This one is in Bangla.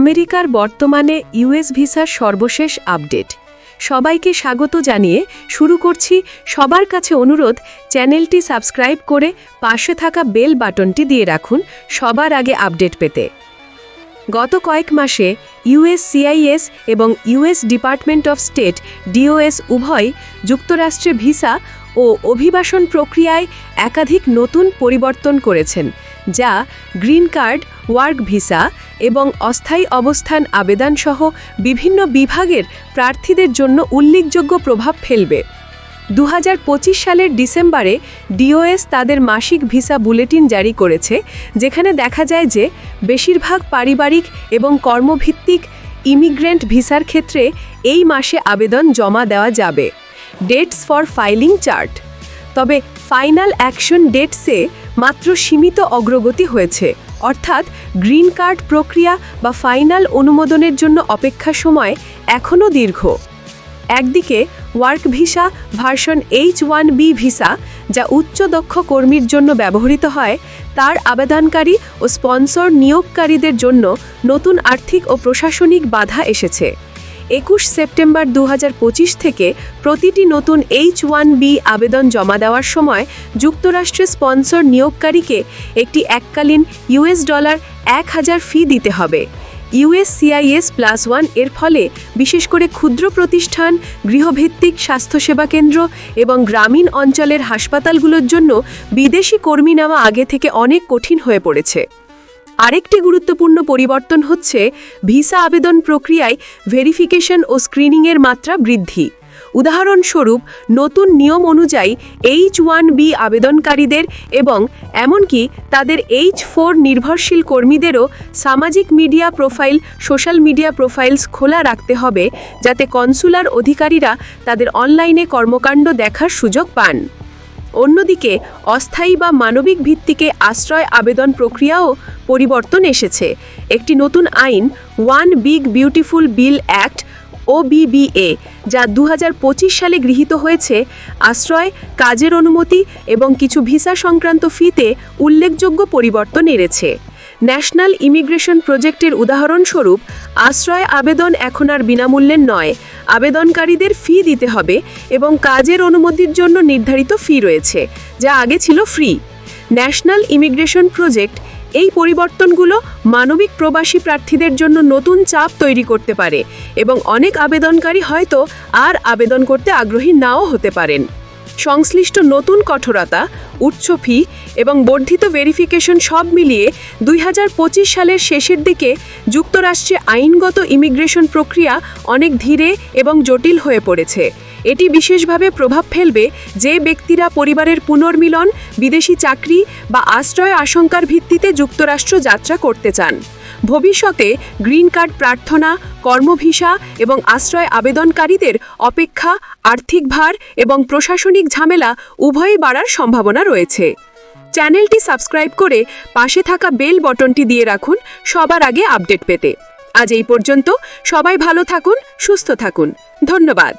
আমেরিকার বর্তমানে ইউএস ভিসার সর্বশেষ আপডেট। সবাইকে স্বাগত জানিয়ে শুরু করছি সবার কাছে অনুরোধ, চ্যানেলটি সাবস্ক্রাইব করে পাশে থাকা বেল বাটনটি দিয়ে রাখুন সবার আগে আপডেট পেতে। গত কয়েক মাসে ইউএস সিআইএস এবং US department of state DOS উভয় যুক্তরাষ্ট্রে ভিসা ও অভিবাসন প্রক্রিয়ায় একাধিক নতুন পরিবর্তন করেছেন। যা গ্রিন কার্ড, ওয়ার্ক ভিসা এবং অস্থায়ী অবস্থান আবেদনসহ বিভিন্ন বিভাগের প্রার্থীদের জন্য উল্লেখযোগ্য প্রভাব ফেলবে। দু হাজার পঁচিশ সালের ডিসেম্বরে ডিওএস তাদের মাসিক ভিসা বুলেটিন জারি করেছে, যেখানে দেখা যায় যে বেশিরভাগ পারিবারিক এবং কর্মভিত্তিক ইমিগ্রেন্ট ভিসার ক্ষেত্রে এই মাসে আবেদন জমা দেওয়া যাবে। Dates for filing chart. তবে ফাইনাল অ্যাকশন ডেটসে মাত্র সীমিত অগ্রগতি হয়েছে। অর্থাৎ গ্রিন কার্ড প্রক্রিয়া বা ফাইনাল অনুমোদনের জন্য অপেক্ষা সময় এখনও দীর্ঘ। একদিকে work visa version H one B visa, যা উচ্চ দক্ষ কর্মীর জন্য ব্যবহৃত হয়, তার আবেদনকারী ও স্পন্সর নিয়োগকারীদের জন্য নতুন আর্থিক ও প্রশাসনিক বাধা এসেছে। একুশ সেপ্টেম্বর দু হাজার পঁচিশ থেকে প্রতিটি নতুন এইচ ওয়ান বি আবেদন জমা দেওয়ার সময় যুক্তরাষ্ট্রের স্পন্সর নিয়োগকারীকে একটি এককালীন ইউএস ডলার এক হাজার ফি দিতে হবে। ইউএসসিআইএস প্লাস ওয়ানের ফলে বিশেষ করে ক্ষুদ্র প্রতিষ্ঠান, গৃহভিত্তিক স্বাস্থ্যসেবা কেন্দ্র এবং গ্রামীণ অঞ্চলের হাসপাতালগুলোর জন্য বিদেশি কর্মী নেওয়া আগে থেকে অনেক কঠিন হয়ে পড়েছে। আরেকটি গুরুত্বপূর্ণ পরিবর্তন হচ্ছে ভিসা আবেদন প্রক্রিয়ায় ভেরিফিকেশন ও স্ক্রিনিংয়ের মাত্রা বৃদ্ধি। উদাহরণস্বরূপ, নতুন নিয়ম অনুযায়ী এইচ ওয়ান বি আবেদনকারীদের এবং এমনকি তাদের এইচ ফোর নির্ভরশীল কর্মীদেরও সামাজিক media profile, social media profiles খোলা রাখতে হবে যাতে কনসুলার অধিকারীরা তাদের অনলাইনে কর্মকাণ্ড দেখার সুযোগ পান। অন্যদিকে, অস্থায়ী বা মানবিক ভিত্তিকে আশ্রয় আবেদন প্রক্রিয়াও পরিবর্তন এসেছে। একটি নতুন আইন one big beautiful bill act OBBA যা দু হাজার পঁচিশ সালে গৃহীত হয়েছে, আশ্রয়, কাজের অনুমতি এবং কিছু ভিসা সংক্রান্ত ফিতে উল্লেখযোগ্য পরিবর্তন এনেছে। ন্যাশনাল ইমিগ্রেশন প্রজেক্টের উদাহরণস্বরূপ, আশ্রয় আবেদন এখন আর বিনামূল্যের নয়। আবেদনকারীদের ফি দিতে হবে এবং কাজের অনুমতির জন্য নির্ধারিত ফি রয়েছে, যা আগে ছিল ফ্রি। ন্যাশনাল ইমিগ্রেশন প্রজেক্ট এই পরিবর্তনগুলো মানবিক প্রবাসী প্রার্থীদের জন্য নতুন চাপ তৈরি করতে পারে এবং অনেক আবেদনকারী হয়তো আর আবেদন করতে আগ্রহী নাও হতে পারেন। সংশ্লিষ্ট নতুন কঠোরতা, উচ্চ ফি এবং বর্ধিত ভেরিফিকেশন সব মিলিয়ে দুই হাজার পঁচিশ সালের শেষের দিকে যুক্তরাষ্ট্রে আইনগত ইমিগ্রেশন প্রক্রিয়া অনেক ধীরে এবং জটিল হয়ে পড়েছে। এটি বিশেষভাবে প্রভাব ফেলবে যে ব্যক্তিরা পরিবারের পুনর্মিলন, বিদেশি চাকরি বা আশ্রয় আশঙ্কার ভিত্তিতে যুক্তরাষ্ট্র যাত্রা করতে চান। ভবিষ্যতে গ্রিন কার্ড প্রার্থনা, কর্মভিসা এবং আশ্রয় আবেদনকারীদের অপেক্ষা, আর্থিক ভার এবং প্রশাসনিক ঝামেলা উভয়ই বাড়ার সম্ভাবনা রয়েছে। চ্যানেলটি সাবস্ক্রাইব করে পাশে থাকা বেল বটনটি দিয়ে রাখুন সবার আগে আপডেট পেতে। আজ এই পর্যন্ত সবাই ভালো থাকুন, সুস্থ থাকুন। ধন্যবাদ।